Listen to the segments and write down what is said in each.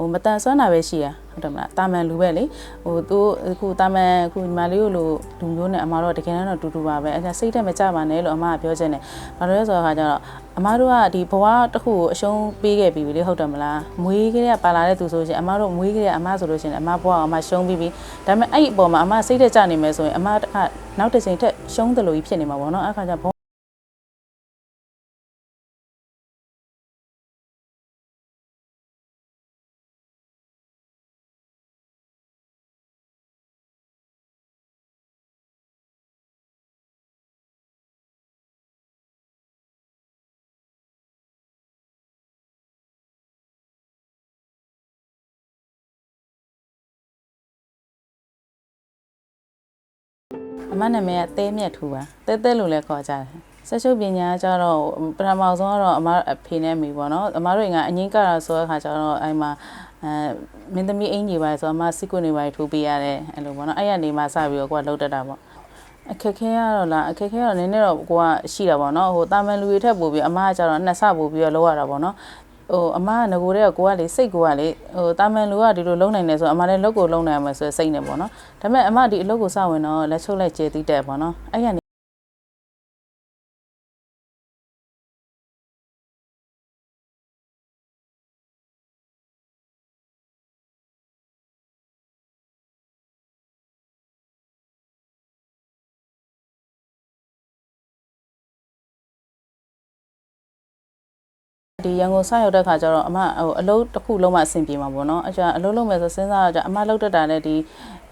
ဟိုမတန်ဆွမ်းတာပဲရှိရဟုတ်တယ်မလားတာမန်လူပဲလေဟိုသူအခုတာမန်အခုညီမလေးကိုလိုလူမျိုးနဲ့အမတို့ကတကယ်တမ်းတော့တူတူပါပဲအဲဒါစိတ်တက်မကြပါနဲ့လို့အမကပြောချင်တယ်ဘာလို့လဲဆိုတော့ခါကျတော့အမတို့ကဒီဘဝတစ်ခုကိုအရှုံးပေးခဲ့ပြီလေဟုတ်တယ်မလားမွေးကလေးကပါလာတဲ့သူဆိုရှင်အမတို့မွေးကလေးကအမဆိုလို့ရှင်အမဘဝကအမရှုံးပြီးပြီဒါပေမဲ့အဲ့ဒီအပေါ်မှာအမစိတ်တက်ကြနေမယ်ဆိုရင်အမကနောက်တစ်ချိန်ထက်ရှုံးတယ်လို့ကြီးဖြစ်နေမှာပေါ့နော်အဲ့ခါကျ အမနာမည်ကတဲမြတ်ထူပါတဲတဲလို့လည်းခေါ်ကြတယ်ဆက်ရှုပ်ပညာကကြတော့ပထမဆုံးကတော့အမအဖေနဲ့မိပေါ့နော်အမတို့ကအငင်းကတာဆိုတဲ့ခါကျတော့အဲ့မှာအဲမင်းသမီးအင်ကြီးပါဆိုတော့အမစီကွနေပါထိုးပေးရတယ်အဲ့လိုပေါ့နော်အဲ့ရနေမှစပြီးတော့ကိုကလှုပ်တတ်တာပေါ့အခက်ခဲရတော့လားအခက်ခဲကတော့နည်းနည်းတော့ကိုကရှိတာပေါ့နော်ဟိုတာမန်လူတွေထက်ပို့ပြီးအမကကြတော့နှစ်ဆပို့ပြီးတော့လောက်ရတာပေါ့နော် ဟိုအမကငကိုတဲ့ကကိုကလေစိတ်ကိုကလေဟိုတာမန်လူကဒီလိုလုံးနိုင်တယ်ဆိုအမလည်းလုပ်ကိုလုံးနိုင်မှာဆိုစိတ်နေပေါ့နော်ဒါပေမဲ့အမဒီအလုပ်ကိုစဝင်တော့လက်ချုပ်လိုက်ကျေသိတဲ့ပေါ့နော်အဲ့ရ ဒီရန်ကုန်စရောက်တဲ့ခါကျတော့အမဟိုအလုပ်တစ်ခုလုံးမှအဆင်ပြေမှာပေါ့နော်အကျအလုပ်လုပ်မယ်ဆိုစဉ်းစားတော့အမလုပ်တတ်တာနဲ့ဒီ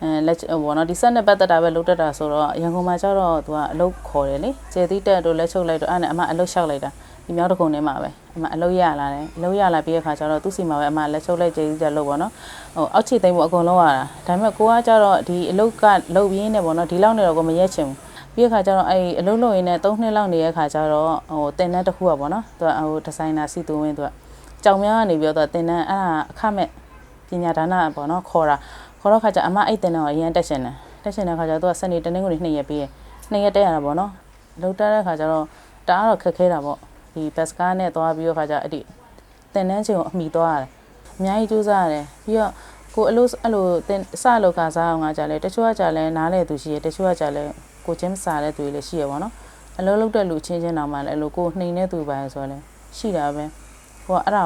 အဲလက်ဟိုပေါ့နော်ဒီဆက်နဲ့ပတ်သက်တာပဲလုပ်တတ်တာဆိုတော့ရန်ကုန်မှာကျတော့သူကအလုပ်ခေါ်တယ်လေကျေသီးတက်တို့လက်ချုပ်လိုက်တော့အဲ့နဲ့အမအလုပ်လျှောက်လိုက်တာဒီမြောက်တကုံထဲမှာပဲအမအလုပ်ရလာတယ်အလုပ်ရလာပြီးတဲ့ခါကျတော့သူ့စီမှာပဲအမလက်ချုပ်လိုက်ကျေသီးတက်လုပ်ပေါ့နော်ဟိုအောက်ခြေသိမ်းဖို့အကုန်လုံးရတာဒါပေမဲ့ကိုကကျတော့ဒီအလုပ်ကလုပ်ရင်းနဲ့ပေါ့နော်ဒီလောက်နေတော့ကိုမရက်ချင်ဘူး ပြီးတဲ့ခါကျတော့အဲ့အလုံးလုံးရင်းနဲ့3နှစ်လောက်နေတဲ့ခါကျတော့ဟိုတင်တန်းတစ်ခုอ่ะဗောနော်သူကဟိုဒီဇိုင်နာစီသူဝင်းသူကကြောင်များကနေပြီးတော့တင်တန်းအဲ့ဒါအခမဲ့ပညာဒါနဗောနော်ခေါ်တာခေါ်တော့ခါကျအမအဲ့တင်တန်းကိုအရင်တက်ရှင်တယ်တက်ရှင်တဲ့ခါကျတော့သူကစနေတနင်္ဂနွေနှစ်ရက်ပြီးရနှစ်ရက်တက်ရတာဗောနော်လုံတက်တဲ့ခါကျတော့တအားတော့ခက်ခဲတာဗောဒီဘတ်စကားနဲ့သွားပြီးတော့ခါကျအဲ့ဒီတင်တန်းချိန်ကိုအမိသွားရတယ်အများကြီးကြိုးစားရတယ်ပြီးတော့ကိုအလို့အဲ့လိုတင်စလို့ကစားအောင်ကကြလဲတချို့ကကြလဲနားလဲသူရှိရတချို့ကကြလဲ ကိုချင်းစားတဲ့သူတွေလည်းရှိရပါတော့အလုံးလုံးတဲ့လူချင်းချင်းတောင်မှလည်းအဲ့လိုကိုနှိမ်တဲ့သူပါဆိုတော့လည်းရှိတာပဲဟိုကအဲ့ဒါ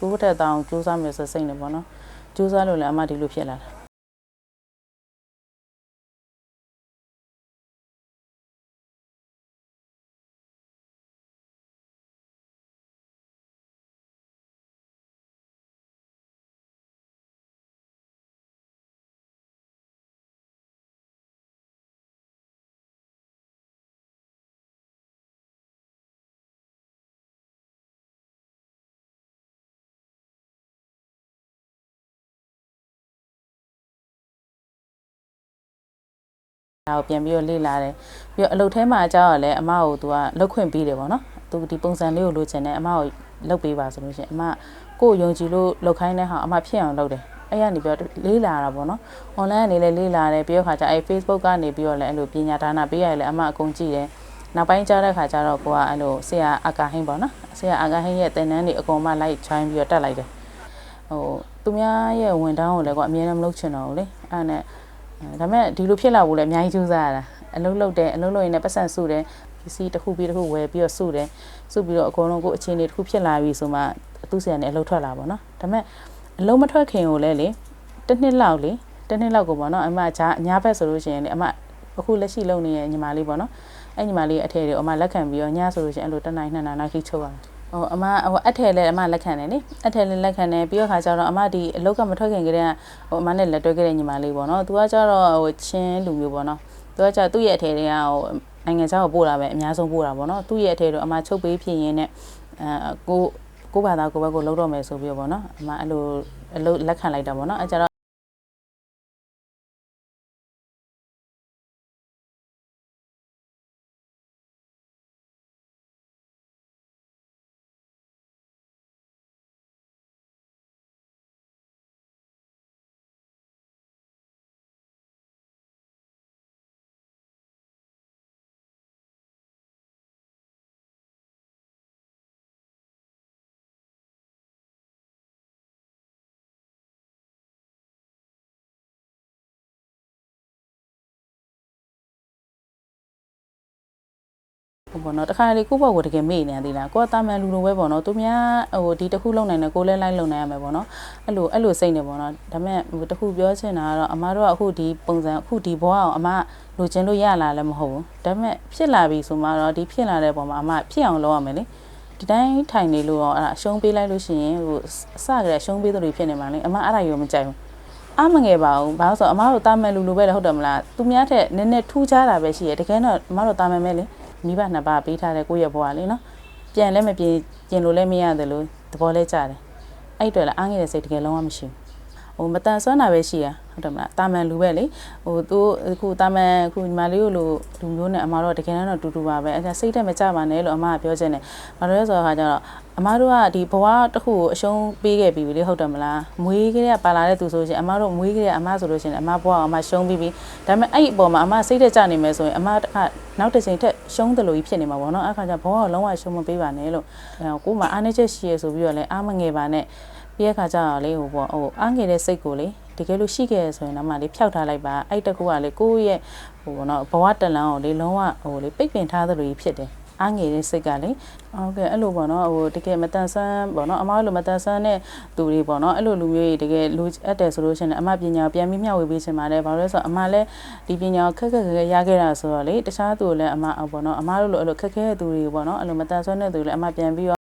ကိုသူ့တက်တောင်စူးစမ်းမယ်ဆိုစိတ်နေပေါ့နော်စူးစမ်းလို့လည်းအမဒီလိုဖြစ်လာတာ ဒါကိုပြန်ပြီးတော့လေ့လာတယ်ပြီးတော့အလုပ်ထဲမှာအကြောက်ရလဲအမကိုသူကလှုပ်ခွင့်ပေးတယ်ပေါ့နော်သူဒီပုံစံလေးကိုလိုချင်တယ်အမကိုလှုပ်ပေးပါဆိုလို့ရှိရင်အမကိုယ်ယုံကြည်လို့လှုပ်ခိုင်းတဲ့ဟာအမဖြစ်အောင်လုပ်တယ်အဲ့ရနေပြီးတော့လေးလာတာပေါ့နော် online ကနေလည်းလေးလာတယ်ပြီးတော့ခါကျအဲ့ Facebook ကနေပြီးတော့လည်းအဲ့လိုပညာဒါနပေးရတယ်လည်းအမအကုန်ကြည့်တယ်နောက်ပိုင်းကြားတဲ့ခါကျတော့ကိုကအဲ့လိုဆရာအာကာဟင်းပေါ့နော်ဆရာအာကာဟင်းရဲ့တင်နန်းတွေအကုန်မှလိုက် join ပြီးတော့တက်လိုက်တယ်ဟိုသူများရဲ့ဝန်တောင်းကိုလည်းကွာအမြဲတမ်းမလုပ်ချင်တော့ဘူးလေအဲ့နဲ့အဲ ဒါပေမဲ့ဒီလိုဖြစ်လာဖို့လည်းအများကြီးကြိုးစားရတာအလုံးလုံးတယ်အလုံးလုံးရင်လည်းပတ်စံစုတယ်ပစ္စည်းတစ်ခုပြီးတစ်ခုဝယ်ပြီးတော့စုတယ်စုပြီးတော့အကုန်လုံးကိုအခြေအနေတစ်ခုဖြစ်လာပြီဆိုမှသူ့ဆရာနဲ့အလုံးထွက်လာပါတော့ဒါပေမဲ့အလုံးမထွက်ခင်ကိုလည်းလေတစ်နှစ်လောက်လေတစ်နှစ်လောက်ကိုပေါ့နော်အမဂျာအညာဘက်ဆိုလို့ရှိရင်လေအမအခုလက်ရှိလုံနေတဲ့ညီမလေးပေါ့နော်အဲ့ညီမလေးအထည်တွေအမလက်ခံပြီးတော့ညဆိုလို့ရှိရင်အဲ့လိုတစ်နိုင်နှစ်နိုင်နောက်ခိချုပ်ရတယ် ဟိုအမဟိုအထည်လည်းအမလက်ခံတယ်လေအထည်လည်းလက်ခံတယ်ပြီးတော့ခါကျတော့အမဒီအလုတ်ကမထွက်ခင်ကတည်းကဟိုအမနဲ့လက်တွဲခဲ့တဲ့ညီမလေးပေါ့နော်သူကကျတော့ဟိုချင်းလူမျိုးပေါ့နော်သူကကျသူ့ရဲ့အထည်တွေကဟိုနိုင်ငံခြားကိုပို့တာပဲအများဆုံးပို့တာပေါ့နော်သူ့ရဲ့အထည်တွေအမချုပ်ပေးဖြစ်ရင်းနဲ့အဲကိုကိုဘာသာကိုဘက်ကိုလုံးတော့မယ်ဆိုပြီးတော့ပေါ့နော်အမအဲ့လိုအလုတ်လက်ခံလိုက်တာပေါ့နော်အဲကျတော့ ဟုတ်ပေါ့နော်တခါလေကိုယ့်ဘက်ကိုတကယ်မေ့နေရသေးလားကိုကတာမန်လူလိုပဲပေါ့နော်သူများဟိုဒီတစ်ခုလုံနိုင်တယ်ကိုလည်းလိုက်လုံနိုင်ရမယ်ပေါ့နော်အဲ့လိုအဲ့လိုစိတ်နေပေါ့နော်ဒါပေမဲ့ဟိုတစ်ခုပြောချင်တာကတော့အမားတို့ကအခုဒီပုံစံအခုဒီဘဝအောင်အမလိုချင်လို့ရလာလည်းမဟုတ်ဘူးဒါပေမဲ့ဖြစ်လာပြီဆိုမှတော့ဒီဖြစ်လာတဲ့ပုံမှာအမဖြစ်အောင်လုပ်ရမယ်လေဒီတိုင်းထိုင်နေလို့ရောအဲ့ဒါအရှုံးပေးလိုက်လို့ရှိရင်ဟိုအစကတည်းကအရှုံးပေးသူတွေဖြစ်နေမှာလေအမအဲ့ဒါရောမကြိုက်ဘူးအမငယ်ပါဘူးဘာလို့ဆိုတော့အမတို့တာမန်လူလူပဲလေဟုတ်တယ်မလားသူများထက်နည်းနည်းထူးခြားတာပဲရှိရတကယ်တော့အမတို့တာမန်ပဲလေ မိဘနှစ်ပါးပေးထားတဲ့ကိုယ့်ရဲ့ဘဝလေးနော်ပြန်လည်းမပြင်ပြင်လို့လည်းမရတယ်လို့သဘောလဲကြတယ်အဲ့အတော့လည်းအားငယ်တဲ့စိတ်တကယ်လုံးဝမရှိဘူး ဟိုမတန်ဆွမ်းတာပဲရှိရဟုတ်တယ်မလားတာမန်လူပဲလေဟိုသူအခုတာမန်အခုညီမလေးကိုလိုလူမျိုးနဲ့အမတို့တကယ်တော့တူတူပါပဲအဲ့ဒါစိတ်တက်မကြပါနဲ့လို့အမကပြောချင်တယ်ဘာလို့လဲဆိုတော့ခါကျတော့အမတို့ကဒီဘဝတစ်ခုကိုအရှုံးပေးခဲ့ပြီးပြီလေဟုတ်တယ်မလားမွေးကလေးကပါလာတဲ့သူဆိုရှင်အမတို့မွေးကလေးကအမဆိုလို့ရှင်အမဘဝအမရှုံးပြီးပြီဒါပေမဲ့အဲ့ဒီအပေါ်မှာအမစိတ်တက်ကြနေမယ်ဆိုရင်အမကနောက်တစ်ချိန်ထက်ရှုံးတယ်လို့ကြီးဖြစ်နေမှာပေါ့နော်အဲ့ခါကျဘဝကိုလုံးဝရှုံးမပေးပါနဲ့လို့ကိုယ်မှအားနေချက်ရှိရဆိုပြီးတော့လည်းအားမငယ်ပါနဲ့ ပြီးရခါကျတော့လေဟိုပေါ့ဟိုအားငယ်တဲ့စိတ်ကိုလေတကယ်လို့ရှိခဲ့ရဆိုရင်တော့မှလေဖျောက်ထားလိုက်ပါအဲ့တကူကလေကိုယ့်ရဲ့ဟိုပေါ့နော်ဘဝတလန်းကိုလေလုံးဝဟိုလေပိတ်ပင်ထားသလိုကြီးဖြစ်တယ်အားငယ်တဲ့စိတ်ကလေဟုတ်ကဲ့အဲ့လိုပေါ့နော်ဟိုတကယ်မတန်ဆန်းပေါ့နော်အမားလိုမတန်ဆန်းတဲ့သူတွေပေါ့နော်အဲ့လိုလူမျိုးတွေတကယ်လူအပ်တယ်ဆိုလို့ရှိရင်အမပညာကိုပြန်ပြီးမျှဝေပေးချင်ပါတယ်ဘာလို့လဲဆိုတော့အမလည်းဒီပညာကိုခက်ခက်ခက်ခက်ရခဲ့တာဆိုတော့လေတခြားသူလည်းအမပေါ့နော်အမတို့လိုအဲ့လိုခက်ခဲတဲ့သူတွေပေါ့နော်အဲ့လိုမတန်ဆွမ်းတဲ့သူလည်းအမပြန်ပြီး